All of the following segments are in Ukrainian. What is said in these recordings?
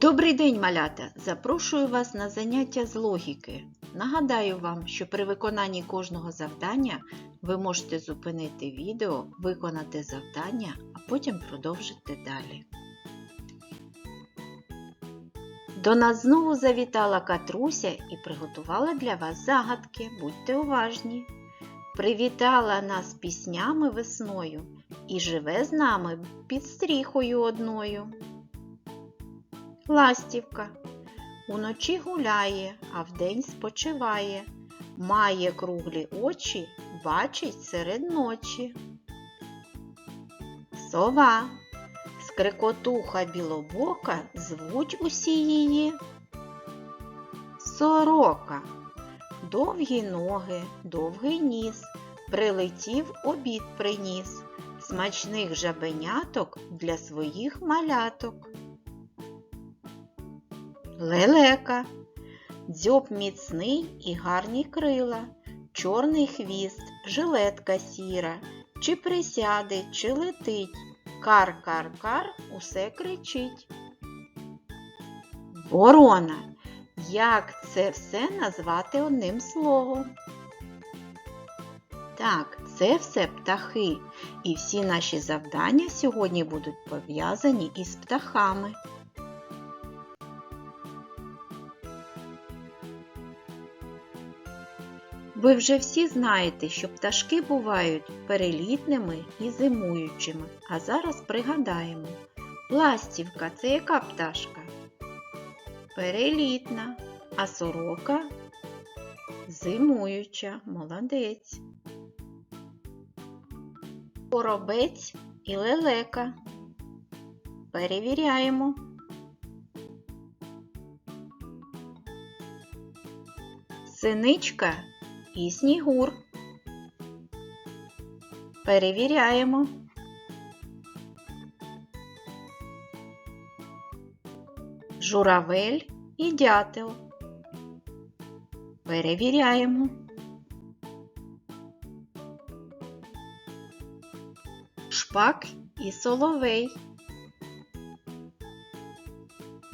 Добрий день, малята! Запрошую вас на заняття з логіки. Нагадаю вам, що при виконанні кожного завдання ви можете зупинити відео, виконати завдання, а потім продовжити далі. До нас знову завітала Катруся і приготувала для вас загадки. Будьте уважні! Привітала нас піснями весною і живе з нами під стріхою одною. Ластівка уночі гуляє, а вдень спочиває, має круглі очі, бачить серед ночі. Сова скрикотуха білобока звуть усі її. Сорока довгі ноги, довгий ніс, прилетів обід приніс, смачних жабеняток для своїх маляток. Лелека. Дзьоб міцний і гарні крила, чорний хвіст, жилетка сіра, чи присяде, чи летить. Кар-кар-кар усе кричить. Ворона. Як це все назвати одним словом? Так, це все птахи, і всі наші завдання сьогодні будуть пов'язані із птахами. Ви вже всі знаєте, що пташки бувають перелітними і зимуючими. А зараз пригадаємо. Ластівка це яка пташка? Перелітна, а сорока зимуюча, молодець. Коробець і лелека. Перевіряємо. Синичка і снігур. Перевіряємо. Журавель і дятел. Перевіряємо. Шпак і соловей.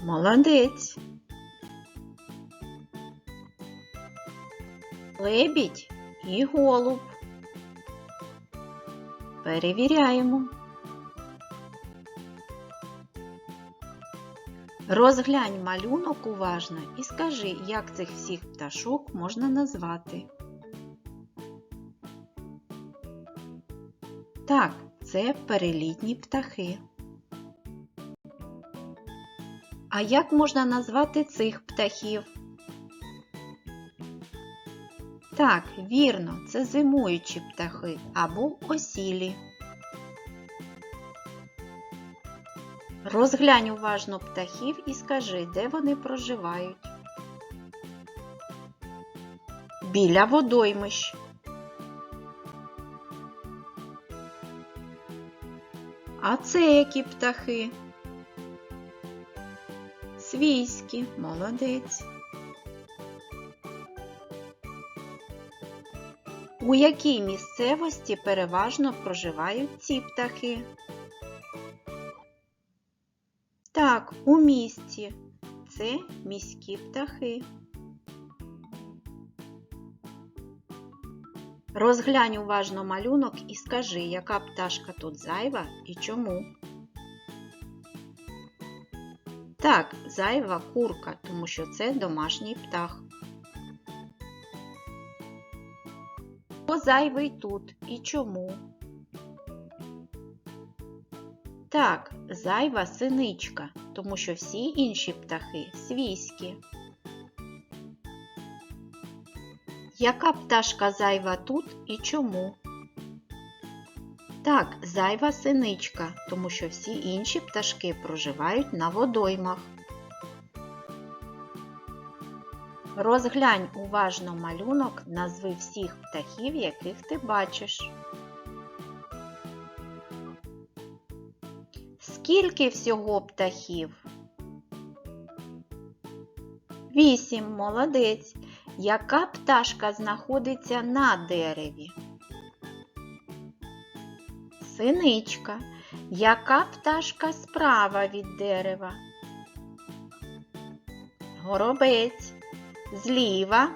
Молодець. Лебідь і голуб. Перевіряємо. Розглянь малюнок уважно і скажи, як цих всіх пташок можна назвати. Так, це перелітні птахи. А як можна назвати цих птахів? Так, вірно, це зимуючі птахи або осілі. Розглянь уважно птахів і скажи, де вони проживають. Біля водоймищ. А це які птахи? Свійські, молодець. У якій місцевості переважно проживають ці птахи? Так, у місті. Це міські птахи. Розглянь уважно малюнок і скажи, яка пташка тут зайва і чому. Так, зайва курка, тому що це домашній птах. Хто зайвий тут і чому? Так, зайва синичка, тому що всі інші птахи свійські. Яка пташка зайва тут і чому? Так, зайва синичка, тому що всі інші пташки проживають на водоймах. Розглянь уважно малюнок, назви всіх птахів, яких ти бачиш. Скільки всього птахів? Вісім. Молодець. Яка пташка знаходиться на дереві? Синичка. Яка пташка справа від дерева? горобець, зліва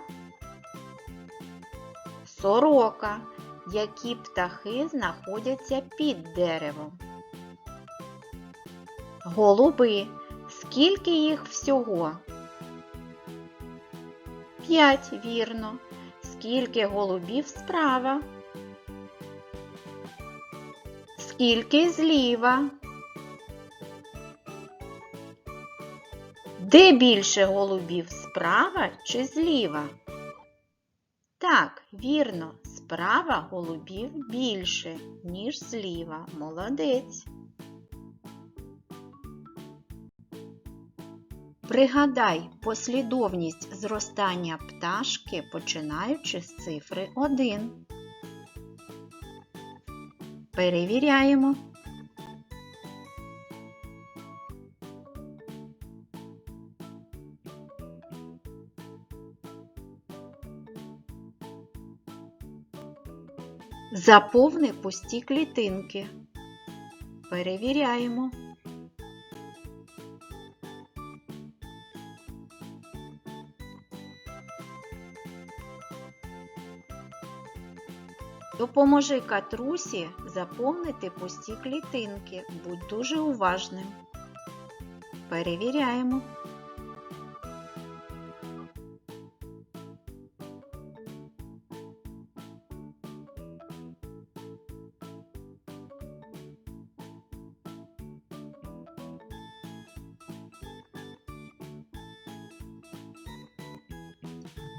сорока, які птахи знаходяться під деревом. Голуби. Скільки їх всього? П'ять, вірно. Скільки голубів справа? Скільки зліва? Де більше голубів справа чи зліва? Так, вірно, справа голубів більше, ніж зліва. Молодець. Пригадай послідовність зростання пташки, починаючи з цифри 1. Перевіряємо. Заповни пусті клітинки. Перевіряємо. Допоможи катрусі заповнити пусті клітинки. Будь дуже уважним. Перевіряємо.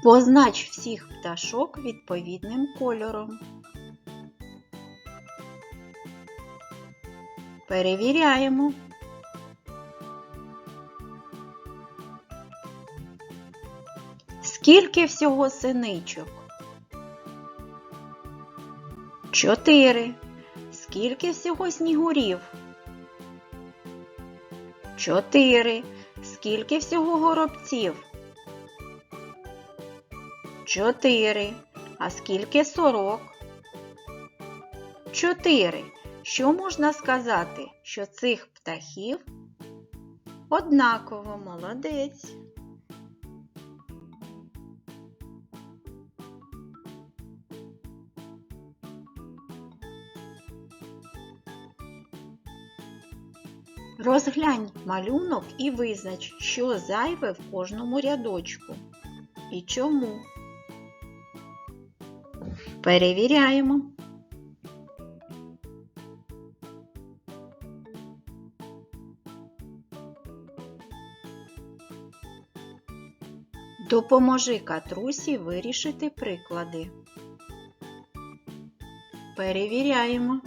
Познач всіх пташок відповідним кольором. Перевіряємо. Скільки всього синичок? Чотири. Скільки всього снігурів? Чотири. Скільки всього горобців? Чотири. А скільки сорок? Чотири. Що можна сказати, що цих птахів однаково молодець. Розглянь малюнок і визнач, що зайве в кожному рядочку. І чому. Перевіряємо. Допоможи катрусі вирішити приклади. Перевіряємо.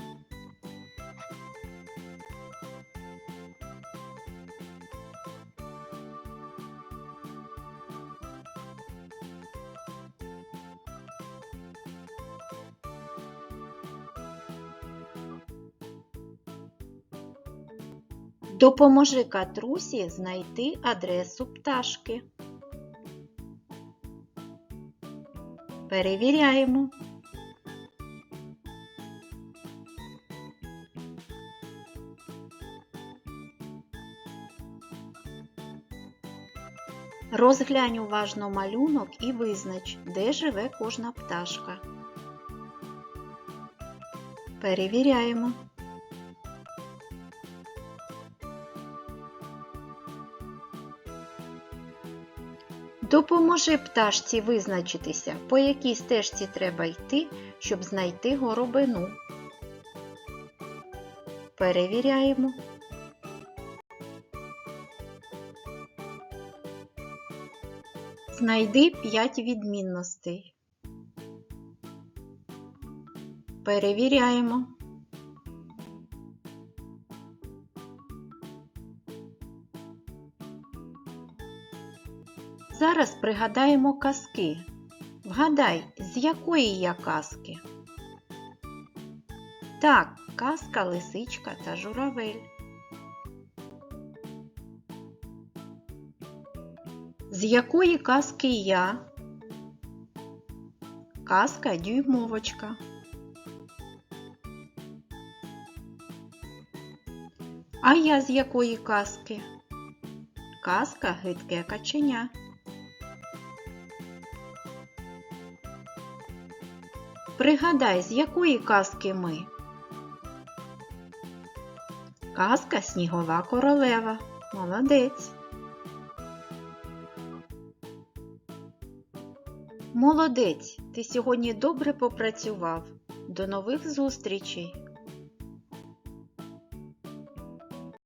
Допоможи катрусі знайти адресу пташки. Перевіряємо. Розглянь уважно малюнок і визнач, де живе кожна пташка. Перевіряємо. Допоможи пташці визначитися, по якій стежці треба йти, щоб знайти горобину. Перевіряємо. Знайди 5 відмінностей. Перевіряємо. Зараз пригадаємо казки. Вгадай, з якої я казки? Так, казка лисичка та журавель. З якої казки я? Казка дюймовочка. А я з якої казки? Казка гидке каченя. Пригадай, з якої казки ми? Казка Снігова королева. Молодець. Молодець, ти сьогодні добре попрацював. До нових зустрічей!